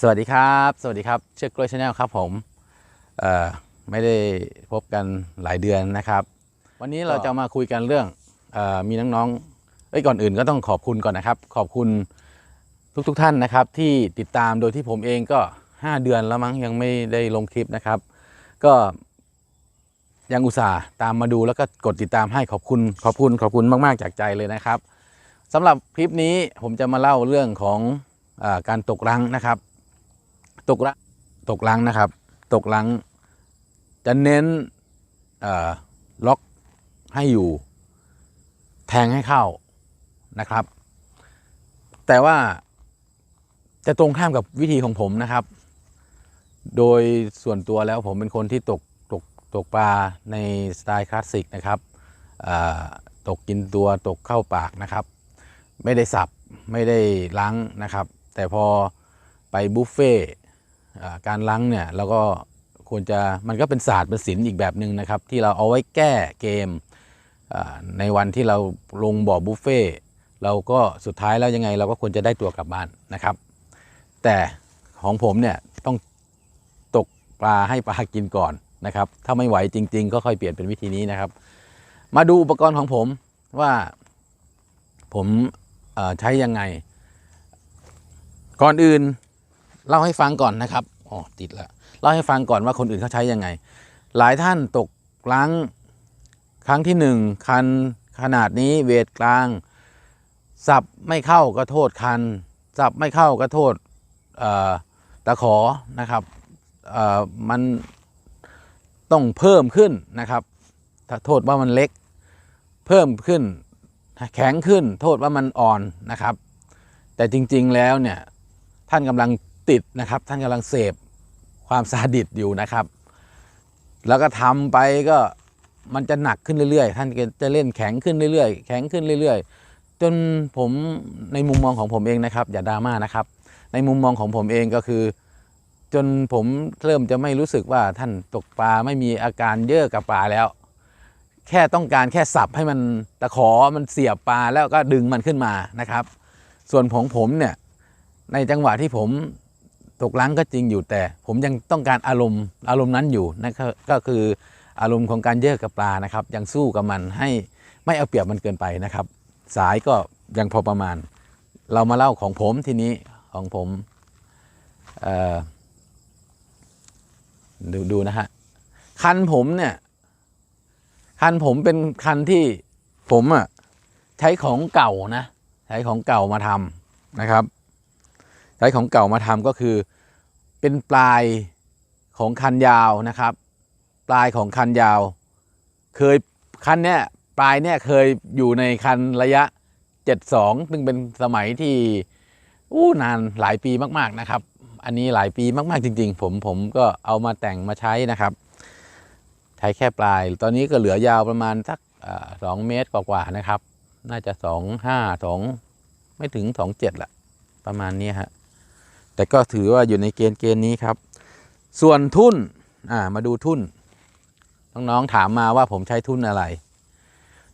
สวัสดีครับ สวัสดีครับ เชือกกล้วยชาแนลครับผมเอ่อไม่ได้พบกันหลายเดือนนะครับ วันนี้เราจะมาคุยกันเรื่องเออมีน้องๆเอ้ยก่อนอื่นก็ต้องขอบคุณก่อนนะครับ ขอบคุณทุกๆทท่านนะครับ ที่ติดตามโดยที่ผมเองก็ 5 เดือนแล้วมั้งยังไม่ได้ลงคลิปนะครับ ก็ยังอุตส่าห์ตามมาดูแล้วก็กดติดตามให้ขอบคุณขอบคุณขอบคุณมาก ๆ จากใจเลยนะครับสำหรับคลิปนี้ผมจะมาเล่าเรื่องของอาการตกรังนะครับ ตกละตกลังนะครับ ตกลังจะเน้นล็อกให้อยู่ แทงให้เข้านะครับ แต่ว่าจะตรงข้ามกับวิธีของผมนะครับ โดยส่วนตัวแล้วผมเป็นคนที่ตกตกตกปลาในสไตล์คลาสสิกนะครับตกกินตัวตกเข้าปากนะครับ ไม่ได้สับไม่ได้ล้างนะครับ แต่พอไปบุฟเฟ่ การล้างเนี่ยเราก็ควรจะมันก็เป็นศาสตร์เป็นศิลป์อีกแบบหนึ่งนะครับ ที่เราเอาไว้แก้เกมในวันที่เราลงบ่อบุฟเฟ่เราก็สุดท้ายแล้วยังไง เราก็ควรจะได้ตัวกลับบ้านนะครับ แต่ของผมเนี่ยต้องตกปลาให้ปลากินก่อนนะครับ ถ้าไม่ไหวจริง ๆ ก็ค่อยเปลี่ยนเป็นวิธีนี้นะครับ มาดูอุปกรณ์ของผมว่าผมใช้ยังไง ก่อนอื่น เล่าให้ฟังก่อนนะครับอ๋อติดแล้วเล่าให้ฟังก่อนว่าคนอื่นเขาใช้ยังไง หลายท่านตกล้างครั้งที่หนึ่งคันขนาดนี้เวทกลาง สับไม่เข้าก็โทษคัน สับไม่เข้าก็โทษตะขอนะครับมันต้องเพิ่มขึ้นนะครับถ้าโทษว่ามันเล็ก เพิ่มขึ้น แข็งขึ้น โทษว่ามันอ่อนนะครับ แต่จริงๆแล้วเนี่ยท่านกำลัง ติดนะครับ ท่านกำลังเสพความซาดิสอยู่นะครับ แล้วก็ทำไปก็มันจะหนักขึ้นเรื่อยๆ ท่านจะเล่นแข็งขึ้นเรื่อยๆ แข็งขึ้นเรื่อยๆ จนผมในมุมมองของผมเองนะครับ อย่าดราม่านะครับ ในมุมมองของผมเองก็คือ จนผมเริ่มจะไม่รู้สึกว่าท่านตกปลาไม่มีอาการเยอะกับปลาแล้ว แค่ต้องการแค่สับให้มันตะขอมันเสียบปลาแล้วก็ดึงมันขึ้นมานะครับ ส่วนของผมเนี่ยในจังหวะที่ผม ตกล้างก็จริงอยู่แต่ ผมยังต้องการอารมณ์อารมณ์นั้นอยู่นะครับก็คืออารมณ์ของการเยอะกับปลานะครับ ยังสู้กับมันให้ไม่เอาเปรียบมันเกินไปนะครับ สายก็ยังพอประมาณ เรามาเล่าของผมทีนี้ของผมดูดูนะฮะคันผมเนี่ย คันผมเป็นคันที่ผมอะใช้ของเก่านะ ใช้ของเก่ามาทำนะครับ ใช้ของเก่ามาทำก็คือ เป็นปลายของคันยาวนะครับ ปลายของคันยาว เคยคันเนี้ยปลายเนี้ยเคยอยู่ในคันระยะ 72ซึ่งเป็นสมัยที่อู้นานหลายปีมาก ๆนะครับ อันนี้หลายปีมากๆจริง ๆ ผมผมก็เอามาแต่งมาใช้นะครับ ใช้แค่ปลาย ตอนนี้ก็เหลือยาวประมาณสักสองเมตรกว่าๆนะครับ น่าจะสองห้าสองไม่ถึงสองเจ็ดละประมาณนี้ฮะ แต่ก็ถือว่าอยู่ในเกณฑ์เกณฑ์นี้ครับ ส่วนทุ่นอ่ามาดูทุ่นน้องๆถามมาว่าผมใช้ทุ่นอะไร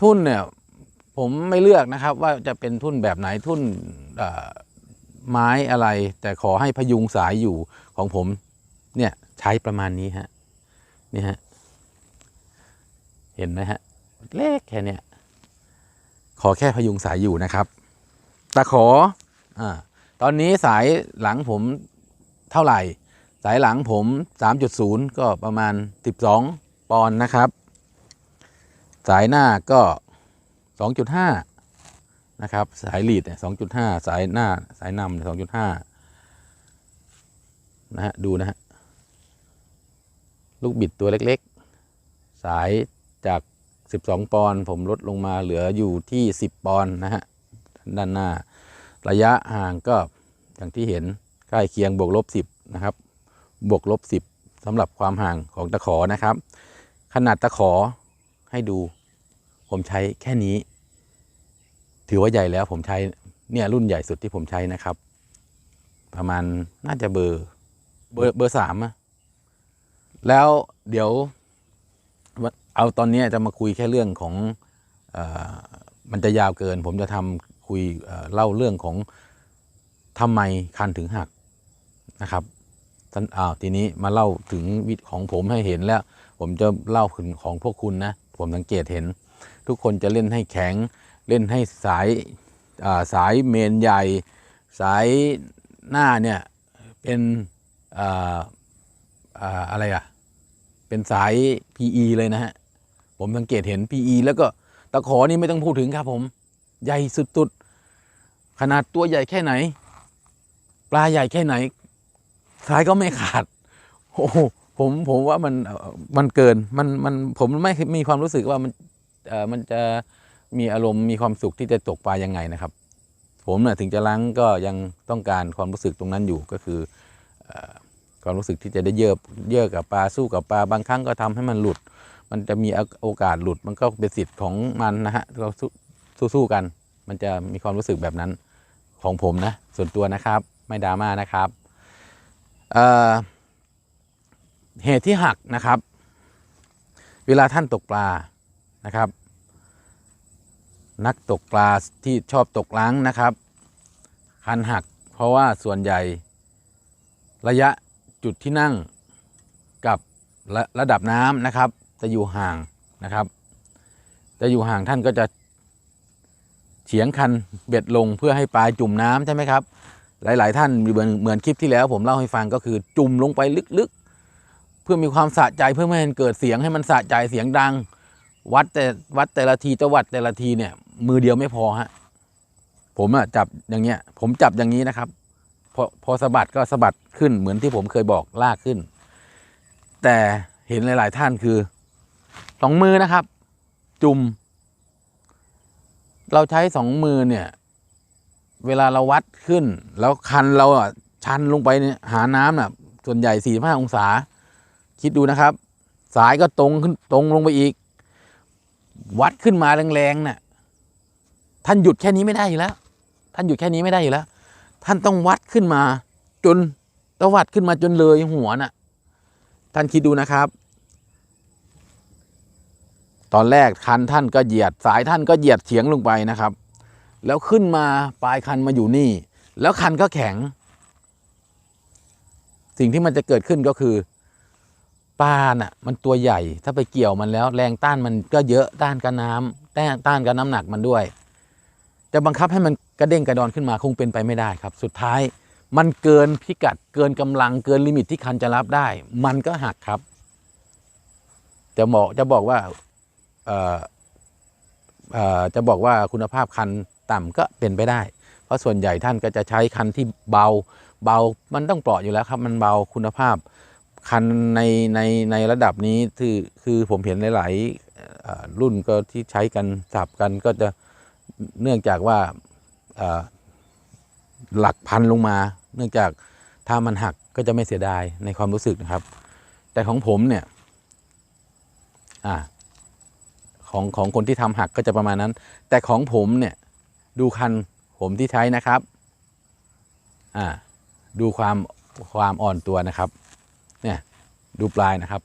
ทุ่นเนี่ยผมไม่เลือกนะครับ ว่าจะเป็นทุ่นแบบไหนทุ่นไม้อะไร แต่ขอให้พยุงสายอยู่ของผม เนี่ยใช้ประมาณนี้ฮะนี่ฮะเห็นไหมฮะเล็กแค่เนี้ยขอแค่พยุงสายอยู่นะครับตะขออ่า ตอนนี้สายหลังผมเท่าไหร่ สายหลังผม 3.0 ก็ประมาณ 12 ปอนด์นะครับ สายหน้าก็ 2.5 นะครับ สายลีดเนี่ย2.5 สายหน้าสายนำเนี่ย2.5 นะฮะ ดูนะฮะ ลูกบิดตัวเล็กๆ สายจาก 12 ปอนด์ผมลดลงมาเหลืออยู่ที่ 10 ปอนด์นะฮะ ด้านหน้า ระยะห่างก็อย่างที่เห็นใกล้เคียงบวกลบ10นะครับบวกลบ10สำหรับความห่างของตะขอนะครับ ขนาดตะขอให้ดู ผมใช้แค่นี้ ถือว่าใหญ่แล้วผมใช้เนี่ยรุ่นใหญ่สุดที่ผมใช้นะครับ ประมาณน่าจะเบอร์เบอร์เบอร์สามอะแล้วเดี๋ยวเอาตอนนี้จะมาคุยแค่เรื่องของออมันจะยาวเกิน ผมจะทำ คุยเล่าเรื่องของทำไมคันถึงหักนะครับท่านอ้าวทีนี้มาเล่าถึงวิธีของผมให้เห็นแล้ว ผมจะเล่าถึงของพวกคุณนะ ผมสังเกตเห็น ทุกคนจะเล่นให้แข็ง เล่นให้สายาสายเมนใหญ่ สายหน้าเนี่ยเป็นอ่าอ่าอะไรอะเป็นสาย PE เลยนะฮะ ผมสังเกตเห็น PE แล้วก็ตะขอนี่ไม่ต้องพูดถึงครับผม ใหญ่สุดๆขนาดตัวใหญ่แค่ไหน ปลาใหญ่แค่ไหนสายก็ไม่ขาด โอ้โหผมผมว่ามันมันเกินมันมันผมไม่มีความรู้สึกว่ามันเอ่อมันจะมีอารมณ์มีความสุขที่จะตกปลายังไงนะครับ ผมเนี่ยถึงจะล้างก็ยังต้องการความรู้สึกตรงนั้นอยู่ก็คืออความรู้สึกที่จะได้เยอะเยอะกับปลาสู้กับปลาบางครั้งก็ทำให้มันหลุด มันจะมีโอกาสหลุดมันก็เป็นสิทธิ์ของมันนะฮะเรา สู้ๆกัน มันจะมีความรู้สึกแบบนั้นของผมนะ ส่วนตัวนะครับไม่ดราม่านะครับเเหตุที่หักนะครับ เวลาท่านตกปลานะครับ นักตกปลาที่ชอบตกล้างนะครับ คันหักเพราะว่าส่วนใหญ่ระยะจุดที่นั่งกับระระดับน้ำนะครับ จะอยู่ห่างนะครับ จะอยู่ห่างท่านก็จะ เฉียงคันเบ็ดลงเพื่อให้ปลาจุ่มน้ำใช่ไหมครับ หลาย ๆ ท่านเหมือนเหมือนคลิปที่แล้ว ผมเล่าให้ฟังก็คือจุ่มลงไปลึกๆ เพื่อมีความสะใจเพื่อไม่ให้เกิดเสียงให้มันสะใจเสียงดัง วัดแต่วัดแต่ละทีจะวัดแต่ละทีเนี่ย มือเดียวไม่พอฮะผมอะจับอย่างเงี้ย ผมจับอย่างนี้นะครับ พอพอสะบัดก็สะบัดขึ้นเหมือนที่ผมเคยบอกลากขึ้น แต่เห็นหลาย ๆ ท่านคือสองมือนะครับ จุ่ม เราใช้สองมือเนี่ย เวลาเราวัดขึ้น แล้วคันเราอะชันลงไปเนี่ยหาน้ำน่ะ ส่วนใหญ่สี่ห้าองศา คิดดูนะครับ สายก็ตรงขึ้นตรงลงไปอีก วัดขึ้นมาแรงๆน่ะท่านหยุดแค่นี้ไม่ได้อยู่แล้ว ท่านหยุดแค่นี้ไม่ได้อยู่แล้ว ท่านต้องวัดขึ้นมา จนตวัดขึ้นมาจนเลยหัวน่ะ ท่านคิดดูนะครับ ตอนแรกคันท่านก็เหยียดสายท่านก็เหยียดเฉียงลงไปนะครับ แล้วขึ้นมาปลายคันมาอยู่นี่ แล้วคันก็แข็ง สิ่งที่มันจะเกิดขึ้นก็คือปลาน่ะ มันตัวใหญ่ถ้าไปเกี่ยวมันแล้ว แรงต้านมันก็เยอะต้านกับน้ำต้านต้านกับน้ำหนักมันด้วยจะบังคับให้มันกระเด้งกระดอนขึ้นมาคงเป็นไปไม่ได้ครับ สุดท้ายมันเกินพิกัดเกินกำลังเกินลิมิตที่คันจะรับได้ มันก็หักครับ จะบอกจะบอกว่า จะบอกว่าคุณภาพคันต่ำก็เป็นไปได้ เพราะส่วนใหญ่ท่านก็จะใช้คันที่เบาเบามันต้องเปราะอยู่แล้วครับ มันเบาคุณภาพคันในในในระดับนี้คือคือผมเห็นหลายๆรุ่นก็ที่ใช้กันสับกันก็จะเนื่องจากว่าหลักพันลงมา เนื่องจากถ้ามันหักก็จะไม่เสียดายในความรู้สึกนะครับ แต่ของผมเนี่ย อ่า ของของคนที่ทำหักก็จะประมาณนั้น แต่ของผมเนี่ยดูคันผมที่ใช้นะครับอ่าดูความความอ่อนตัวนะครับเนี่ยดูปลายนะครับ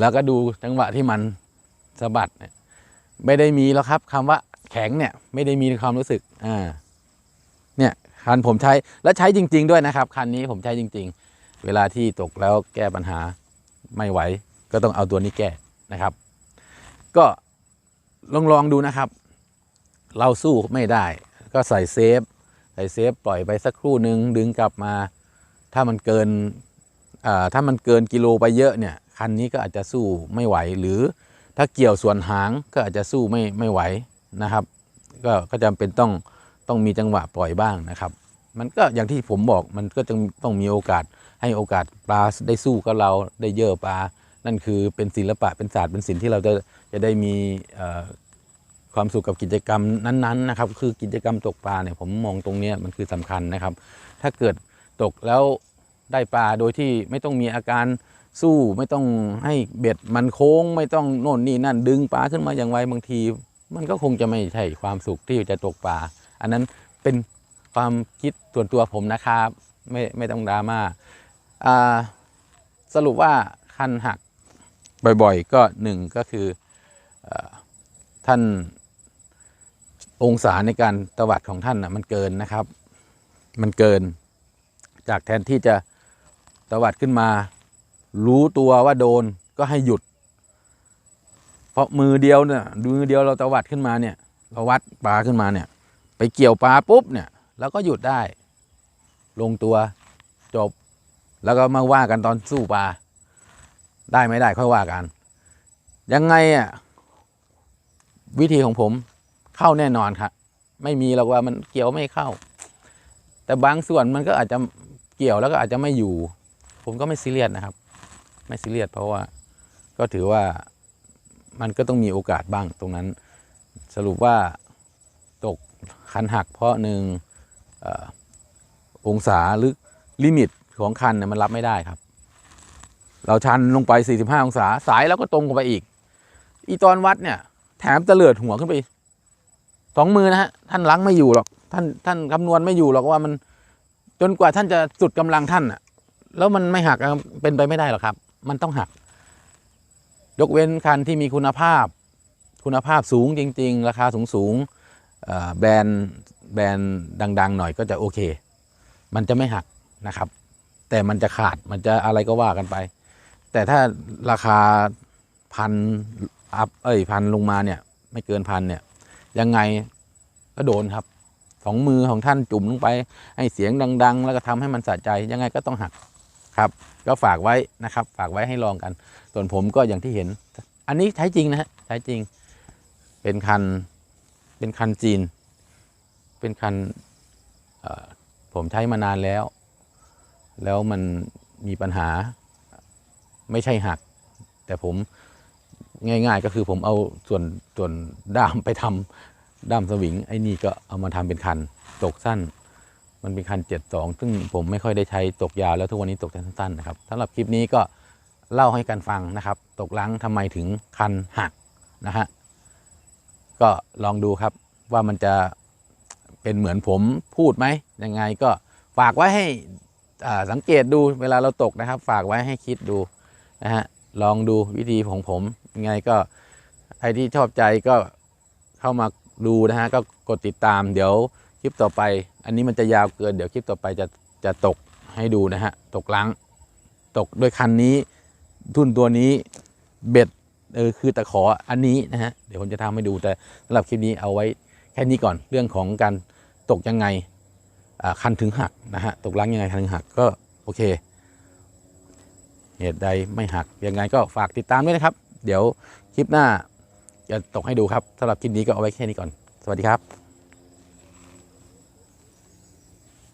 แล้วก็ดูจังหวะที่มันสะบัดเนี่ยไม่ได้มีแล้วครับคำว่าแข็งเนี่ยไม่ได้มีความรู้สึกอ่าเนี่ยคันผมใช้และใช้จริง ๆ ด้วยนะครับ คันนี้ผมใช้จริง ๆ เวลาที่ตกแล้วแก้ปัญหาไม่ไหว ก็ต้องเอาตัวนี้แก้นะครับ ก็ลองลองดูนะครับ เราสู้ไม่ได้ ก็ใส่เซฟใส่เซฟปล่อยไปสักครู่หนึ่งดึงกลับมา ถ้ามันเกินถ้ามันเกินกิโลไปเยอะเนี่ยคันนี้ก็อาจจะสู้ไม่ไหว หรือถ้าเกี่ยวส่วนหางก็อาจจะสู้ไม่ไม่ไหวนะครับ ก็ก็จำเป็นต้องต้องมีจังหวะปล่อยบ้างนะครับ มันก็อย่างที่ผมบอกมันก็จะต้องมีโอกาสให้โอกาสปลาได้สู้กับเราได้เยอะปลา นั่นคือเป็นศิลปะเป็นศาสตร์เป็นศิลป์ที่เราจะจะได้มีความสุขกับกิจกรรมนั้นๆนะครับคือกิจกรรมตกปลาเนี่ยผมมองตรงนี้มันคือสำคัญนะครับ ถ้าเกิดตกแล้วได้ปลาโดยที่ไม่ต้องมีอาการสู้ไม่ต้องให้เบ็ดมันโค้ง ไม่ต้องโน่นนี่นั่นดึงปลาขึ้นมาอย่างไวบางที มันก็คงจะไม่ใช่ความสุขที่จะตกปลาอันนั้นเป็นความคิดส่วนตัวผมนะครับ ไม่ไม่ต้องดราม่าอ่าสรุปว่าคันหัก บ่อยๆ ก็หนึ่งก็คือออท่านองศาในการตวัดของท่านนะมันเกินนะครับ มันเกิน จากแทนที่จะตวัดขึ้นมา รู้ตัวว่าโดนก็ให้หยุด เพราะมือเดียวเนี่ยมือเดียวเราตวัดขึ้นมาเนี่ย เราวัดปลาขึ้นมาเนี่ย ไปเกี่ยวปลาปุ๊บเนี่ยเราก็หยุดได้ ลงตัวจบ แล้วก็มาว่ากันตอนสู้ปลา ได้ไม่ได้ค่อยว่ากัน ยังไงอะวิธีของผมเข้าแน่นอนครับไม่มีหรอกว่ามันเกี่ยวไม่เข้า แต่บางส่วนมันก็อาจจะเกี่ยวแล้วก็อาจจะไม่อยู่ ผมก็ไม่ซีเรียสนะครับ ไม่ซีเรียสเพราะว่าก็ถือว่ามันก็ต้องมีโอกาสบ้างตรงนั้น สรุปว่าตกคันหักเพราะหนึ่งเอ่อองศาหรือลิมิตของคันเนี่ยมันรับไม่ได้ครับ เราชันลงไป 45 องศา สายแล้วก็ตรงลงไปอีก อีตอนวัดเนี่ย แถมตะเลิดหัวขึ้นไปสองมือนะฮะ ท่านล้างไม่อยู่หรอก ท่านท่านคำนวณไม่อยู่หรอกว่ามันจนกว่าท่านจะสุดกำลังท่านอะแล้วมันไม่หักเป็นไปไม่ได้หรอกครับ มันต้องหัก ยกเว้นคันที่มีคุณภาพ คุณภาพสูงจริง ๆ ราคาสูงสูงๆแบรนด์แบรนด์ดัง ๆ หน่อยก็จะโอเค มันจะไม่หักนะครับ แต่มันจะขาดมันจะอะไรก็ว่ากันไป แต่ถ้าราคาพันอัพเอ้ยพันลงมาเนี่ย ไม่เกินพันเนี่ย ยังไงก็โดนครับสองมือของท่านจุ่มลงไป ให้เสียงดัง ๆ แล้วก็ทำให้มันสะใจยังไงก็ต้องหักครับก็ฝากไว้นะครับ ฝากไว้ให้ลองกัน ส่วนผมก็อย่างที่เห็น อันนี้ใช้จริงนะฮะใช้จริงเป็นคันเป็นคันจีน เป็นคันผมใช้มานานแล้ว แล้วมันมีปัญหา ไม่ใช่หัก แต่ผมง่ายๆ ก็คือผมเอาส่วนส่วนด้ามไปทำด้ามสวิง ไอ้นี่ก็เอามาทำเป็นคันตกสั้น มันเป็นคัน 72 ซึ่งผมไม่ค่อยได้ใช้ตกยาวแล้วทุกวันนี้ตกแต่สั้นๆนะครับสำหรับคลิปนี้ก็เล่าให้กันฟังนะครับ ตกลังทำไมถึงคันหักนะฮะก็ลองดูครับว่ามันจะเป็นเหมือนผมพูดไหมยังไงก็ฝากไว้ให้สังเกตดูเวลาเราตกนะครับ ฝากไว้ให้คิดดู นะฮะลองดูวิธีของผมยังไงก็ใครที่ชอบใจก็เข้ามาดูนะฮะก็กดติดตามเดี๋ยวคลิปต่อไป อันนี้มันจะยาวเกินเดี๋ยวคลิปต่อไปจะจะตกให้ดูนะฮะตกล้างตกด้วยคันนี้ ทุ่นตัวนี้เบ็ดเออคือตะขออันนี้นะฮะเดี๋ยวผมจะทำให้ดูแต่สำหรับคลิปนี้เอาไว้แค่นี้ก่อนเรื่องของการตกยังไงคันถึงหักนะฮะตกล้างยังไงคันถึงหักก็โอเค เหตุใดไม่หักยังไงก็ฝากติดตามด้วยนะครับ เดี๋ยวคลิปหน้าจะตกให้ดูครับสำหรับคลิปนี้ก็เอาไว้แค่นี้ก่อน สวัสดีครับ